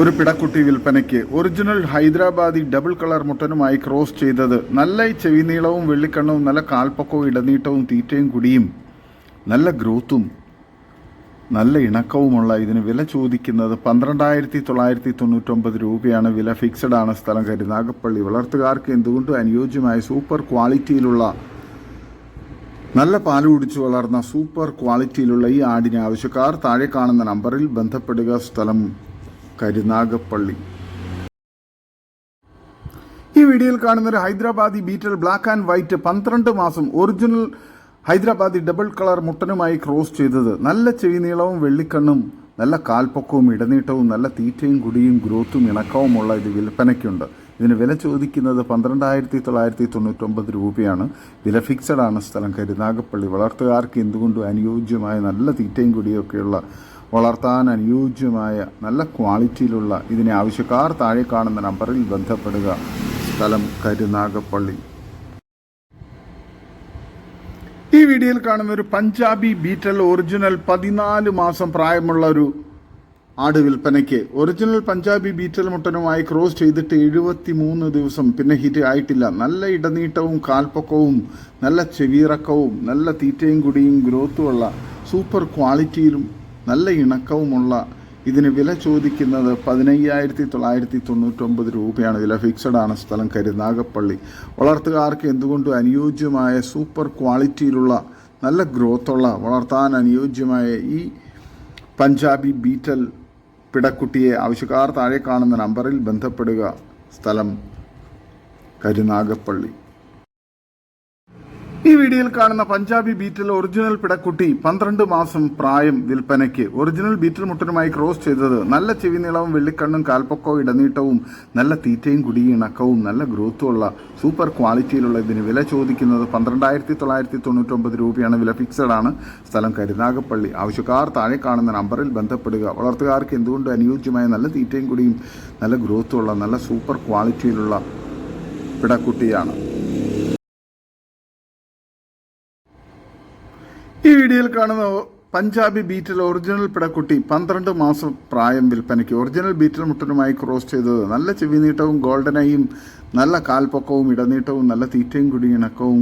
ഒരു പിടക്കുട്ടി വിൽപ്പനയ്ക്ക് ഒറിജിനൽ ഹൈദരാബാദി ഡബിൾ കളർ മുട്ടനുമായി ക്രോസ് ചെയ്തത് നല്ല ചെവിനീളവും വെള്ളിക്കണ്ണവും നല്ല കാൽപ്പക്കവും ഇടനീട്ടവും തീറ്റയും കുടിയും നല്ല ഗ്രോത്തും നല്ല ഇണക്കവുമുള്ള ഇതിന് വില ചോദിക്കുന്നത് പന്ത്രണ്ടായിരത്തി തൊള്ളായിരത്തി തൊണ്ണൂറ്റൊമ്പത് രൂപയാണ്. വില ഫിക്സഡ് ആണ് സ്ഥലം കരുനാഗപ്പള്ളി വളർത്തുകാർക്ക് എന്തുകൊണ്ടും അനുയോജ്യമായ സൂപ്പർ ക്വാളിറ്റിയിലുള്ള നല്ല പാൽ കുടിച്ചു വളർന്ന സൂപ്പർ ക്വാളിറ്റിയിലുള്ള ഈ ആടിനെ ആവശ്യക്കാർ താഴെ കാണുന്ന നമ്പറിൽ ബന്ധപ്പെടുക. സ്ഥലം കരുനാഗപ്പള്ളി. ഈ വീഡിയോയിൽ കാണുന്ന ഒരു Hyderabadi Beetal black and white പന്ത്രണ്ട് മാസം ഒറിജിനൽ ഹൈദരാബാദി ഡബിൾ കളർ മുട്ടനുമായി ക്രോസ് ചെയ്തത്. നല്ല ചെവി നീളവും വെള്ളിക്കണ്ണും നല്ല കാൽപ്പൊക്കവും ഇടനീട്ടവും നല്ല തീറ്റയും കുടിയും ഗ്രോത്തും ഇണക്കവുമുള്ള ഇത് വിൽപ്പനയ്ക്കുണ്ട്. ഇതിന് വില ചോദിക്കുന്നത് പന്ത്രണ്ടായിരത്തി തൊള്ളായിരത്തി തൊണ്ണൂറ്റൊമ്പത് രൂപയാണ്. വില ഫിക്സഡാണ് സ്ഥലം. കരുനാഗപ്പള്ളി വളർത്തുകാർക്ക് എന്തുകൊണ്ടും അനുയോജ്യമായ നല്ല തീറ്റയും കുടിയൊക്കെയുള്ള വളർത്താൻ അനുയോജ്യമായ നല്ല ക്വാളിറ്റിയിലുള്ള ഇതിനെ ആവശ്യക്കാർ താഴെ കാണുന്ന നമ്പറിൽ ബന്ധപ്പെടുക. സ്ഥലം കരുനാഗപ്പള്ളി. ഈ വീഡിയോയിൽ കാണുന്ന ഒരു പഞ്ചാബി ബീറ്റൽ ഒറിജിനൽ പതിനാല് മാസം പ്രായമുള്ള ഒരു ആട് വിൽപ്പനയ്ക്ക് ഒറിജിനൽ പഞ്ചാബി ബീറ്റൽ മുട്ടനുമായി ക്രോസ് ചെയ്തിട്ട് എഴുപത്തി മൂന്ന് ദിവസം പിന്നെ ഹിറ്റ് ആയിട്ടില്ല. നല്ല ഇടനീട്ടവും കാൽപ്പൊക്കവും നല്ല ചെവിയിറക്കവും നല്ല തീറ്റയും കുടിയും ഗ്രോത്തുമുള്ള സൂപ്പർ ക്വാളിറ്റിയിലും നല്ല ഇണക്കവുമുള്ള ഇതിന് വില ചോദിക്കുന്നത് പതിനയ്യായിരത്തി തൊള്ളായിരത്തി തൊണ്ണൂറ്റൊമ്പത് രൂപയാണ്. വില ഫിക്സഡ് ആണ് സ്ഥലം കരുനാഗപ്പള്ളി വളർത്തുകാർക്ക് എന്തുകൊണ്ടും അനുയോജ്യമായ സൂപ്പർ ക്വാളിറ്റിയിലുള്ള നല്ല ഗ്രോത്തുള്ള വളർത്താൻ അനുയോജ്യമായ ഈ പഞ്ചാബി ബീറ്റൽ പിടക്കുട്ടിയെ ആവശ്യക്കാർ താഴെ കാണുന്ന നമ്പറിൽ ബന്ധപ്പെടുക. സ്ഥലം കരുനാഗപ്പള്ളി ഈ വീഡിയോയിൽ കാണുന്ന പഞ്ചാബി ബീറ്റിൽ ഒറിജിനൽ പിടക്കുട്ടി പന്ത്രണ്ട് മാസം പ്രായം വിൽപ്പനയ്ക്ക്. ഒറിജിനൽ ബീറ്റിൽ മുട്ടനുമായി ക്രോസ് ചെയ്തത് നല്ല ചെവി നീളവും വെള്ളിക്കണ്ണും കാൽപ്പൊക്കവും ഇടനീട്ടവും നല്ല തീറ്റയും കുടിയും ഇണക്കവും നല്ല ഗ്രോത്തുമുള്ള സൂപ്പർ ക്വാളിറ്റിയിലുള്ള ഇതിന് വില ചോദിക്കുന്നത് പന്ത്രണ്ടായിരത്തി തൊള്ളായിരത്തി തൊണ്ണൂറ്റൊമ്പത് രൂപയാണ്. വില ഫിക്സഡ് ആണ്. സ്ഥലം കരുനാഗപ്പള്ളി. ആവശ്യക്കാർ താഴെ കാണുന്ന നമ്പറിൽ ബന്ധപ്പെടുക. വളർത്തുകാർക്ക് എന്തുകൊണ്ട് അനുയോജ്യമായ നല്ല തീറ്റയും കുടിയും നല്ല ഗ്രോത്തുള്ള നല്ല സൂപ്പർ ക്വാളിറ്റിയിലുള്ള പിടക്കുട്ടിയാണ് ഈ വീഡിയോയിൽ കാണുന്ന പഞ്ചാബി ബീറ്റിൽ ഒറിജിനൽ പിടക്കുട്ടി പന്ത്രണ്ട് മാസം പ്രായം വിൽപ്പനയ്ക്ക്. ഒറിജിനൽ ബീറ്റിൽ മുട്ടനുമായി ക്രോസ് ചെയ്തത്. നല്ല ചെവിനീട്ടവും ഗോൾഡനായും നല്ല കാൽപ്പൊക്കവും ഇടനീട്ടവും നല്ല തീറ്റയും കുടിയിണക്കവും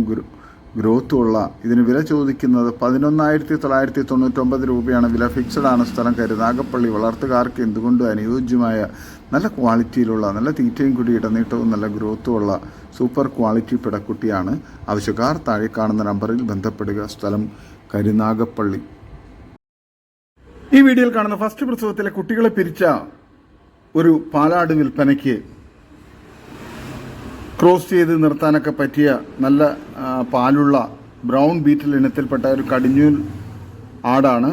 ഗ്രോത്തും ഉള്ള ഇതിന് വില ചോദിക്കുന്നത് പതിനൊന്നായിരത്തി തൊള്ളായിരത്തി തൊണ്ണൂറ്റൊമ്പത് രൂപയാണ്. വില ഫിക്സഡ് ആണ് സ്ഥലം കരുനാഗപ്പള്ളി വളർത്തുകാർക്ക് എന്തുകൊണ്ടും അനുയോജ്യമായ നല്ല ക്വാളിറ്റിയിലുള്ള നല്ല തീറ്റയും കുടി ഇടനീട്ടവും നല്ല ഗ്രോത്തുമുള്ള സൂപ്പർ ക്വാളിറ്റി പിടക്കുട്ടിയാണ്. ആവശ്യക്കാർ താഴെ കാണുന്ന നമ്പറിൽ ബന്ധപ്പെടുക. സ്ഥലം കരുനാഗപ്പള്ളി ഈ വീഡിയോയിൽ കാണുന്ന ഫസ്റ്റ് പ്രസവത്തിലെ കുട്ടികളെ പിരിച്ച ഒരു പാലാട് വിൽപ്പനയ്ക്ക് ക്രോസ് ചെയ്ത് നിർത്താനൊക്കെ പറ്റിയ നല്ല പാലുള്ള ബ്രൗൺ ബീറ്റിൽ ഇനത്തിൽപ്പെട്ട ഒരു കടിഞ്ഞൂൽ ആടാണ്.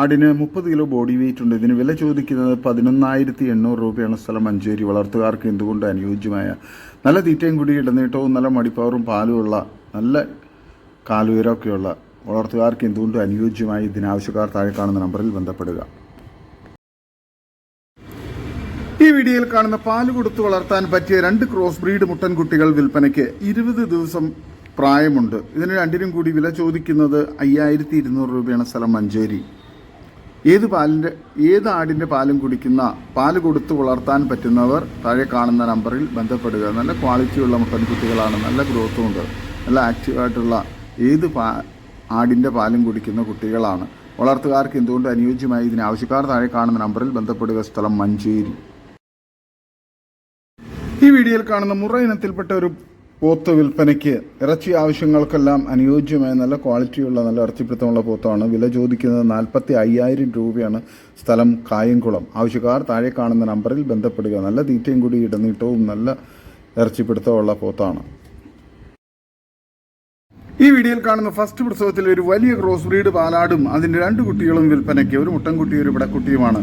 ആടിന് മുപ്പത് കിലോ ബോഡി വെയിറ്റ് ഉണ്ട്. ഇതിന് വില ചോദിക്കുന്നത് പതിനൊന്നായിരത്തി എണ്ണൂറ് രൂപയാണ് സ്ഥലം മഞ്ചേരി. വളർത്തുകാർക്ക് എന്തുകൊണ്ട് അനുയോജ്യമായ നല്ല തീറ്റയും കുടി ഇടനീട്ടവും നല്ല മടിപ്പവറും പാലുമുള്ള നല്ല കാലുയരമൊക്കെയുള്ള വളർത്തുകാർക്ക് എന്തുകൊണ്ടും അനുയോജ്യമായി ഇതിനാവശ്യക്കാർ താഴെ കാണുന്ന നമ്പറിൽ ബന്ധപ്പെടുക. ഈ വീഡിയോയിൽ കാണുന്ന പാൽ കൊടുത്ത് വളർത്താൻ പറ്റിയ രണ്ട് ക്രോസ് ബ്രീഡ് മുട്ടൻ കുട്ടികൾ വിൽപ്പനയ്ക്ക് ഇരുപത് ദിവസം പ്രായമുണ്ട്. ഇതിന് രണ്ടിനും കൂടി വില ചോദിക്കുന്നത് അയ്യായിരത്തി ഇരുന്നൂറ് രൂപയാണ് സ്ഥലം മഞ്ചേരി. ഏത് പാലിന്റെ ഏത് ആടിന്റെ പാലും കുടിക്കുന്ന പാൽ കൊടുത്ത് വളർത്താൻ പറ്റുന്നവർ താഴെ കാണുന്ന നമ്പറിൽ ബന്ധപ്പെടുക. നല്ല ക്വാളിറ്റിയുള്ള മുട്ടൻ കുട്ടികളാണ് നല്ല ഗ്രോത്തും ഉണ്ട്. നല്ല ആക്റ്റീവായിട്ടുള്ള ഏത് പാ ആടിന്റെ പാലും കുടിക്കുന്ന കുട്ടികളാണ്. വളർത്തുകാർക്ക് എന്തുകൊണ്ട് അനുയോജ്യമായി ഇതിന് ആവശ്യക്കാർ താഴെ കാണുന്ന നമ്പറിൽ ബന്ധപ്പെടുക? സ്ഥലം മഞ്ചേരി. ഈ വീഡിയോയിൽ കാണുന്ന മുറ ഇനത്തിൽപ്പെട്ട ഒരു പോത്ത് വിൽപ്പനയ്ക്ക് ഇറച്ചി ആവശ്യങ്ങൾക്കെല്ലാം അനുയോജ്യമായ നല്ല ക്വാളിറ്റിയുള്ള നല്ല ഇറച്ചിപ്പിടുത്തമുള്ള പോത്താണ്. വില ചോദിക്കുന്നത് നാൽപ്പത്തി അയ്യായിരം രൂപയാണ്. സ്ഥലം കായംകുളം. ആവശ്യക്കാർ താഴെ കാണുന്ന നമ്പറിൽ ബന്ധപ്പെടുക. നല്ല തീറ്റയും കൂടി ഇടനീട്ടവും നല്ല ഇറച്ചിപ്പിടുത്തമുള്ള പോത്താണ്. ഈ വീഡിയോയിൽ കാണുന്ന ഫസ്റ്റ് പ്രസവത്തിൽ ഒരു വലിയ ക്രോസ് ബ്രീഡ് പാലാടും അതിന്റെ രണ്ട് കുട്ടികളും വിൽപ്പനയ്ക്ക് ഒരു മുട്ടൻകുട്ടി ഒരു പിടക്കുട്ടിയുമാണ്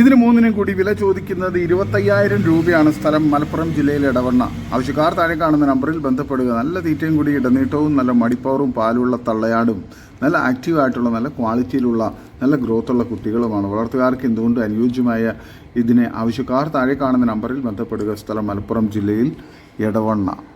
ഇതിന് മൂന്നിനും കൂടി വില ചോദിക്കുന്നത് ഇരുപത്തയ്യായിരം രൂപയാണ് സ്ഥലം മലപ്പുറം ജില്ലയിലെ ഇടവണ്ണ ആവശ്യക്കാർ താഴെ കാണുന്ന നമ്പറിൽ ബന്ധപ്പെടുക. നല്ല തീറ്റയും കൂടി ഇടനീട്ടവും നല്ല മടിപ്പവറും പാലുള്ള തള്ളയാടും നല്ല ആക്റ്റീവ് ആയിട്ടുള്ള നല്ല ക്വാളിറ്റിയിലുള്ള നല്ല ഗ്രോത്ത് ഉള്ള കുട്ടികളുമാണ്. വളർത്തുകാർക്ക് എന്തുകൊണ്ട് അനുയോജ്യമായ ഇതിനെ ആവശ്യക്കാർ താഴെ കാണുന്ന നമ്പറിൽ ബന്ധപ്പെടുക? സ്ഥലം മലപ്പുറം ജില്ലയിൽ എടവണ്ണ. ഈ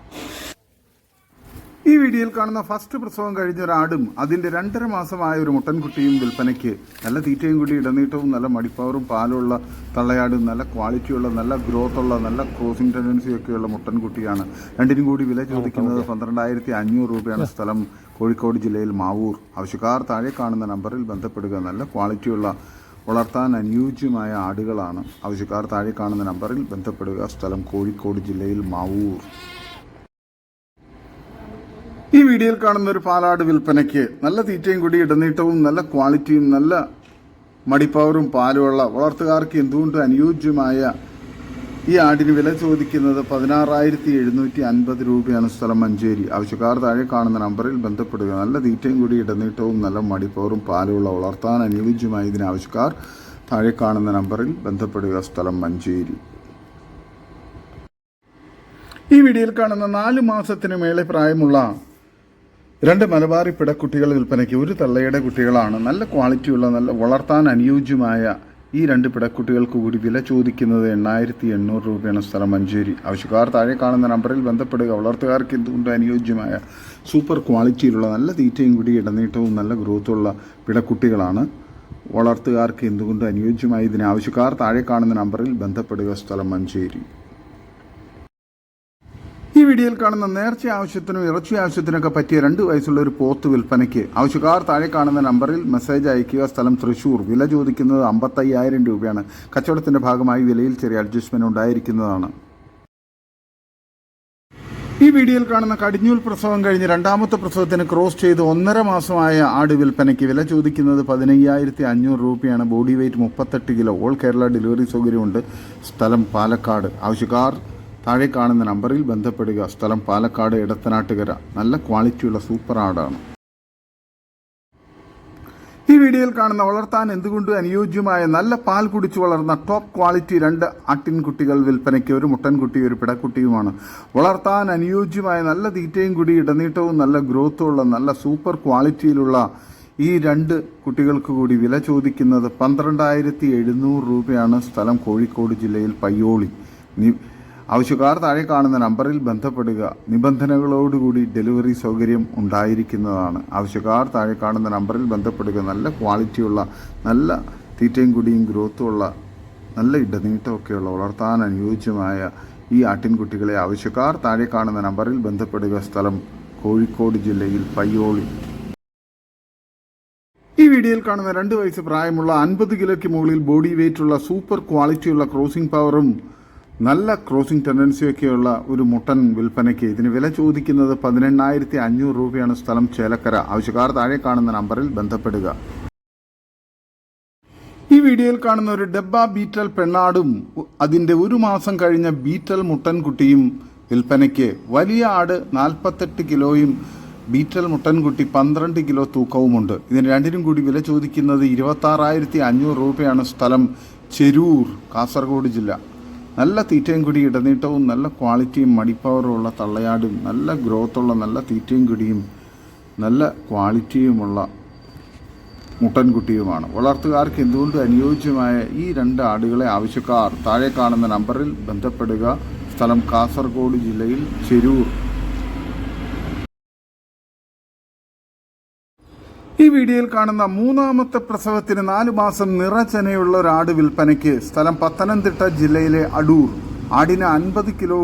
വീഡിയോയിൽ കാണുന്ന ഫസ്റ്റ് പ്രസവം കഴിഞ്ഞ ഒരാടും അതിന്റെ രണ്ടര മാസമായ ഒരു മുട്ടൻകുട്ടിയും വിൽപ്പനയ്ക്ക് നല്ല തീറ്റയും കൂടി ഇടനീട്ടവും നല്ല മടിപ്പവറും പാലുള്ള തള്ളയാടും നല്ല ക്വാളിറ്റിയുള്ള നല്ല ഗ്രോത്തുള്ള നല്ല ക്രോസിംഗ് ടെൻഡൻസി ഒക്കെയുള്ള മുട്ടൻകുട്ടിയാണ്. രണ്ടിനും കൂടി വില ചോദിക്കുന്നത് പന്ത്രണ്ടായിരത്തി അഞ്ഞൂറ് രൂപയാണ് സ്ഥലം. കോഴിക്കോട് ജില്ലയിൽ മാവൂർ. ആവശ്യക്കാർ താഴെ കാണുന്ന നമ്പറിൽ ബന്ധപ്പെടുക. നല്ല ക്വാളിറ്റിയുള്ള വളർത്താൻ അനുയോജ്യമായ ആടുകളാണ്. ആവശ്യക്കാർ താഴെ കാണുന്ന നമ്പറിൽ ബന്ധപ്പെടുക. സ്ഥലം കോഴിക്കോട് ജില്ലയിൽ മാവൂർ. ഈ വീഡിയോയിൽ കാണുന്ന ഒരു പാലാട് വിൽപ്പനയ്ക്ക് നല്ല തീറ്റയും കൂടി ഇടനീട്ടവും നല്ല ക്വാളിറ്റിയും നല്ല മടിപ്പവറും പാലുമുള്ള വളർത്തുകാർക്ക് എന്തുകൊണ്ടും അനുയോജ്യമായ ഈ ആടിന് വില ചോദിക്കുന്നത് പതിനാറായിരത്തി എഴുന്നൂറ്റി അൻപത് രൂപയാണ് സ്ഥലം മഞ്ചേരി. ആവശ്യക്കാർ താഴെ കാണുന്ന നമ്പറിൽ ബന്ധപ്പെടുക. നല്ല തീറ്റയും കൂടി ഇടനീട്ടവും നല്ല മടിപ്പവറും പാലുമുള്ള വളർത്താൻ അനുയോജ്യമായ ഇതിന് ആവശ്യക്കാർ താഴെ കാണുന്ന നമ്പറിൽ ബന്ധപ്പെടുക. സ്ഥലം മഞ്ചേരി. ഈ വീഡിയോയിൽ കാണുന്ന നാല് മാസത്തിന് മേലെ പ്രായമുള്ള രണ്ട് മലബാറി പിടക്കുട്ടികൾ വിൽപ്പനയ്ക്ക് ഒരു തള്ളയുടെ കുട്ടികളാണ് നല്ല ക്വാളിറ്റിയുള്ള നല്ല വളർത്താൻ അനുയോജ്യമായ ഈ രണ്ട് പിടക്കുട്ടികൾക്ക് കൂടി വില ചോദിക്കുന്നത് എണ്ണായിരത്തി എണ്ണൂറ് രൂപയാണ് സ്ഥലം മഞ്ചേരി. ആവശ്യക്കാർ താഴെ കാണുന്ന നമ്പറിൽ ബന്ധപ്പെടുക. വളർത്തുകാർക്ക് എന്തുകൊണ്ട് അനുയോജ്യമായ സൂപ്പർ ക്വാളിറ്റിയിലുള്ള നല്ല തീറ്റയും കൂടി ഇടനീട്ടവും നല്ല ഗ്രോത്തുള്ള പിടക്കുട്ടികളാണ്? വളർത്തുകാർക്ക് എന്തുകൊണ്ട് അനുയോജ്യമായ ഇതിന് ആവശ്യക്കാർ താഴെ കാണുന്ന നമ്പറിൽ ബന്ധപ്പെടുക. സ്ഥലം മഞ്ചേരി. വീഡിയോയിൽ കാണുന്ന നേർച്ച ആവശ്യത്തിനും ഇറച്ചി ആവശ്യത്തിനൊക്കെ പറ്റിയ രണ്ട് വയസ്സുള്ള ഒരു പോത്ത് വിൽപ്പനയ്ക്ക് ആവശ്യക്കാർ താഴെ കാണുന്ന നമ്പറിൽ മെസ്സേജ് അയക്കുക സ്ഥലം തൃശൂർ. വില ചോദിക്കുന്നത് അമ്പത്തയ്യായിരം രൂപയാണ്. കച്ചവടത്തിന്റെ ഭാഗമായി വിലയിൽ ചെറിയ അഡ്ജസ്റ്റ്മെന്റ് ഉണ്ടായിരിക്കുന്നതാണ്. ഈ വീഡിയോയിൽ കാണുന്ന കടിഞ്ഞൂൽ പ്രസവം കഴിഞ്ഞ് രണ്ടാമത്തെ പ്രസവത്തിന് ക്രോസ് ചെയ്ത് ഒന്നര മാസമായ ആട് വിൽപ്പനയ്ക്ക് വില ചോദിക്കുന്നത് പതിനയ്യായിരത്തി അഞ്ഞൂറ് രൂപയാണ്. ബോഡി വെയ്റ്റ് മുപ്പത്തെട്ട് കിലോ. ഓൾ കേരള ഡെലിവറി സൗകര്യമുണ്ട്. സ്ഥലം പാലക്കാട്. ആവശ്യക്കാർ താഴെ കാണുന്ന നമ്പറിൽ ബന്ധപ്പെടുക. സ്ഥലം പാലക്കാട് ഇടത്തനാട്ടുകര നല്ല ക്വാളിറ്റിയുള്ള സൂപ്പർ ആടാണ്. ഈ വീഡിയോയിൽ കാണുന്ന വളർത്താൻ എന്തുകൊണ്ട് അനുയോജ്യമായ നല്ല പാൽ കുടിച്ചു വളർന്ന ടോപ്പ് ക്വാളിറ്റി രണ്ട് ആട്ടിൻകുട്ടികൾ വിൽപ്പനയ്ക്ക് ഒരു മുട്ടൻകുട്ടി ഒരു പിടക്കുട്ടിയുമാണ്. വളർത്താൻ അനുയോജ്യമായ നല്ല തീറ്റയും കൂടി ഇടനീട്ടവും നല്ല ഗ്രോത്തും ഉള്ള നല്ല സൂപ്പർ ക്വാളിറ്റിയിലുള്ള ഈ രണ്ട് കുട്ടികൾക്ക് കൂടി വില ചോദിക്കുന്നത് പന്ത്രണ്ടായിരത്തി എഴുന്നൂറ് രൂപയാണ്. സ്ഥലം കോഴിക്കോട് ജില്ലയിൽ പയ്യോളി. ആവശ്യക്കാർ താഴെ കാണുന്ന നമ്പറിൽ ബന്ധപ്പെടുക. നിബന്ധനകളോടുകൂടി ഡെലിവറി സൗകര്യം ഉണ്ടായിരിക്കുന്നതാണ്. ആവശ്യക്കാർ താഴെ കാണുന്ന നമ്പറിൽ ബന്ധപ്പെടുക. നല്ല ക്വാളിറ്റിയുള്ള നല്ല തീറ്റയും കുടിയും ഗ്രോത്തുമുള്ള നല്ല ഇടനീട്ടമൊക്കെയുള്ള വളർത്താൻ അനുയോജ്യമായ ഈ ആട്ടിൻകുട്ടികളെ ആവശ്യക്കാർ താഴെ കാണുന്ന നമ്പറിൽ ബന്ധപ്പെടുക. സ്ഥലം കോഴിക്കോട് ജില്ലയിൽ പയ്യോളി. ഈ വീഡിയോയിൽ കാണുന്ന രണ്ട് വയസ്സ് പ്രായമുള്ള അൻപത് കിലോയ്ക്ക് മുകളിൽ ബോഡി വെയിറ്റുള്ള സൂപ്പർ ക്വാളിറ്റിയുള്ള ക്രോസിംഗ് പവറും നല്ല ക്രോസിംഗ് ടെൻഡൻസിയൊക്കെയുള്ള ഒരു മുട്ടൻ വിൽപ്പനയ്ക്ക് ഇതിന് വില ചോദിക്കുന്നത് പതിനെണ്ണായിരത്തി അഞ്ഞൂറ് രൂപയാണ് സ്ഥലം ചേലക്കര. ആവശ്യക്കാർ താഴെ കാണുന്ന നമ്പറിൽ ബന്ധപ്പെടുക. ഈ വീഡിയോയിൽ കാണുന്ന ഒരു ഡബ്ബ ബീറ്റൽ പെണ്ണാടും അതിന്റെ ഒരു മാസം കഴിഞ്ഞ ബീറ്റൽ മുട്ടൻകുട്ടിയും വിൽപ്പനയ്ക്ക് വലിയ ആട് നാൽപ്പത്തെട്ട് കിലോയും ബീറ്റൽ മുട്ടൻകുട്ടി പന്ത്രണ്ട് കിലോ തൂക്കവുമുണ്ട്. ഇതിന് രണ്ടിനും കൂടി വില ചോദിക്കുന്നത് ഇരുപത്താറായിരത്തി അഞ്ഞൂറ് രൂപയാണ് സ്ഥലം ചെരൂർ കാസർഗോഡ് ജില്ല. നല്ല തീറ്റയും കുടി ഇടനീട്ടവും നല്ല ക്വാളിറ്റിയും മടിപ്പവറും ഉള്ള തള്ളയാടും നല്ല ഗ്രോത്തുള്ള നല്ല തീറ്റയും കുടിയും നല്ല ക്വാളിറ്റിയുമുള്ള മുട്ടൻകുട്ടിയുമാണ്. വളർത്തുകാർക്ക് എന്തുകൊണ്ട് അനുയോജ്യമായ ഈ രണ്ട് ആടുകളെ ആവശ്യക്കാർ? താഴെ കാണുന്ന നമ്പറിൽ ബന്ധപ്പെടുക. സ്ഥലം കാസർഗോഡ് ജില്ലയിൽ ചെരൂർ. ഈ വീഡിയോയിൽ കാണുന്ന മൂന്നാമത്തെ പ്രസവത്തിന് നാലു മാസം നിറചനയുള്ള ഒരു ആട് വിൽപ്പനയ്ക്ക് സ്ഥലം പത്തനംതിട്ട ജില്ലയിലെ അടൂർ. ആടിന് അൻപത് കിലോ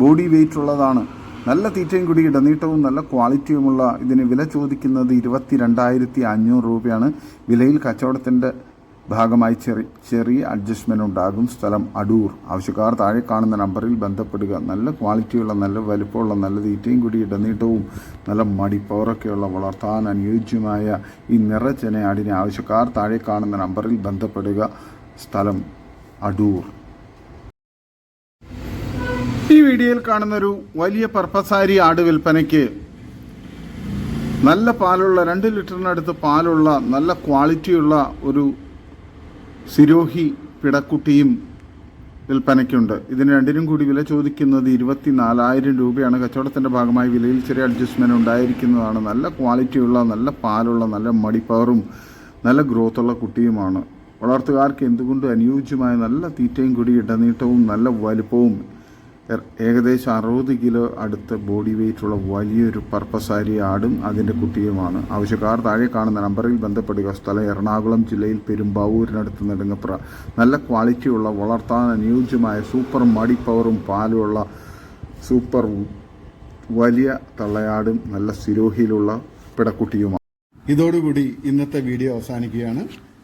ബോഡി വെയിറ്റ് ഉള്ളതാണ്. നല്ല തീറ്റയും കൂടി ഇടനീട്ടവും നല്ല ക്വാളിറ്റിയുമുള്ള ഇതിന് വില ചോദിക്കുന്നത് ഇരുപത്തി രണ്ടായിരത്തി അഞ്ഞൂറ് രൂപയാണ്. വിലയിൽ കച്ചവടത്തിന്റെ ഭാഗമായി ചെറിയ ചെറിയ അഡ്ജസ്റ്റ്മെന്റ് ഉണ്ടാകും. സ്ഥലം അടൂർ. ആവശ്യക്കാർ താഴെ കാണുന്ന നമ്പറിൽ ബന്ധപ്പെടുക. നല്ല ക്വാളിറ്റിയുള്ള നല്ല വലുപ്പമുള്ള നല്ല തീറ്റയും കൂടി ഇടനീട്ടവും നല്ല മടിപ്പവറൊക്കെയുള്ള വളർത്താൻ അനുയോജ്യമായ ഈ നിറച്ചെന ആടിനെ ആവശ്യക്കാർ താഴെ കാണുന്ന നമ്പറിൽ ബന്ധപ്പെടുക. സ്ഥലം അടൂർ. ഈ വീഡിയോയിൽ കാണുന്ന ഒരു വലിയ പർപ്പസാരി ആട് വിൽപ്പനയ്ക്ക് നല്ല പാലുള്ള രണ്ട് ലിറ്ററിനടുത്ത് പാലുള്ള നല്ല ക്വാളിറ്റിയുള്ള ഒരു സിരോഹി പിടക്കുട്ടിയും വിൽപ്പനയ്ക്കുണ്ട്. ഇതിന് രണ്ടിനും കൂടി വില ചോദിക്കുന്നത് ഇരുപത്തി നാലായിരം രൂപയാണ്. കച്ചവടത്തിന്റെ ഭാഗമായി വിലയിൽ ചെറിയ അഡ്ജസ്റ്റ്മെന്റ് ഉണ്ടായിരിക്കുന്നതാണ്. നല്ല ക്വാളിറ്റിയുള്ള നല്ല പാലുള്ള നല്ല മടിപ്പവറും നല്ല ഗ്രോത്തുള്ള കുട്ടിയുമാണ്. വളർത്തുകാർക്ക് എന്തുകൊണ്ടും അനുയോജ്യമായ നല്ല തീറ്റയും കൂടി ഇടനീട്ടവും നല്ല വലുപ്പവും ഏകദേശം അറുപത് കിലോ അടുത്ത ബോഡി വെയിറ്റുള്ള വലിയൊരു പർപ്പസാരി ആടും അതിന്റെ കുട്ടിയുമാണ്. ആവശ്യക്കാർ താഴെ കാണുന്ന നമ്പറിൽ ബന്ധപ്പെടുക. സ്ഥലം എറണാകുളം ജില്ലയിൽ പെരുമ്പാവൂരിനടുത്ത് നെടുങ്ങപ്ര. നല്ല ക്വാളിറ്റിയുള്ള വളർത്താൻ അനുയോജ്യമായ സൂപ്പർ മടി പവറും പാലുമുള്ള സൂപ്പർ വലിയ തള്ളയാടും നല്ല സിരോഹിയിലുള്ള പിടക്കുട്ടിയുമാണ്. ഇതോടുകൂടി ഇന്നത്തെ വീഡിയോ അവസാനിക്കുകയാണ്.